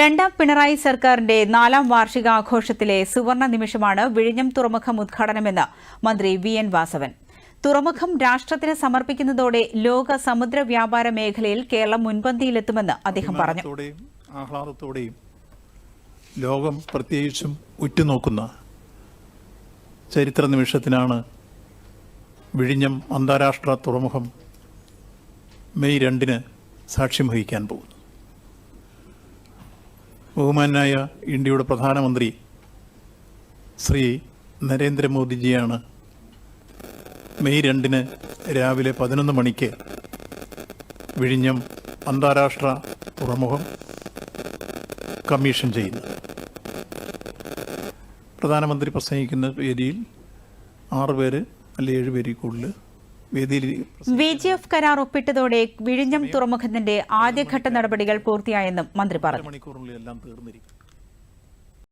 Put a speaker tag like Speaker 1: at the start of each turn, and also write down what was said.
Speaker 1: രണ്ടാം പിണറായി സർക്കാരിന്റെ നാലാം വാർഷികാഘോഷത്തിലെ സുവർണ നിമിഷമാണ് വിഴിഞ്ഞം തുറമുഖം ഉദ്ഘാടനമെന്ന് മന്ത്രി വി എൻ വാസവൻ. തുറമുഖം രാഷ്ട്രത്തിന് സമർപ്പിക്കുന്നതോടെ ലോക സമുദ്ര വ്യാപാര മേഖലയിൽ കേരളം മുൻപന്തിയിലെത്തുമെന്ന് അദ്ദേഹം പറഞ്ഞു.
Speaker 2: ലോകം പ്രത്യേകിച്ചും ഉറ്റുനോക്കുന്ന ചരിത്ര നിമിഷത്തിനാണ് വിഴിഞ്ഞം അന്താരാഷ്ട്ര തുറമുഖം മെയ് രണ്ടിന് സാക്ഷ്യം വഹിക്കാൻ പോകുന്നത്. ബഹുമാനായ ഇന്ത്യയുടെ പ്രധാനമന്ത്രി ശ്രീ നരേന്ദ്രമോദിജിയാണ് മെയ് രണ്ടിന് രാവിലെ പതിനൊന്ന് മണിക്ക് വിഴിഞ്ഞം അന്താരാഷ്ട്ര തുറമുഖം കമ്മീഷൻ ചെയ്യുന്നത്. പ്രധാനമന്ത്രി പ്രസംഗിക്കുന്ന വേദിയിൽ ആറ് പേര് അല്ലെ ഏഴ് പേരിൽ കൂടുതൽ
Speaker 1: വി ജി എഫ് കരാർ ഒപ്പിട്ടതോടെ വിഴിഞ്ഞം തുറമുഖത്തിന്റെ ആദ്യഘട്ട നടപടികൾ പൂർത്തിയായെന്നും മന്ത്രി പറഞ്ഞു.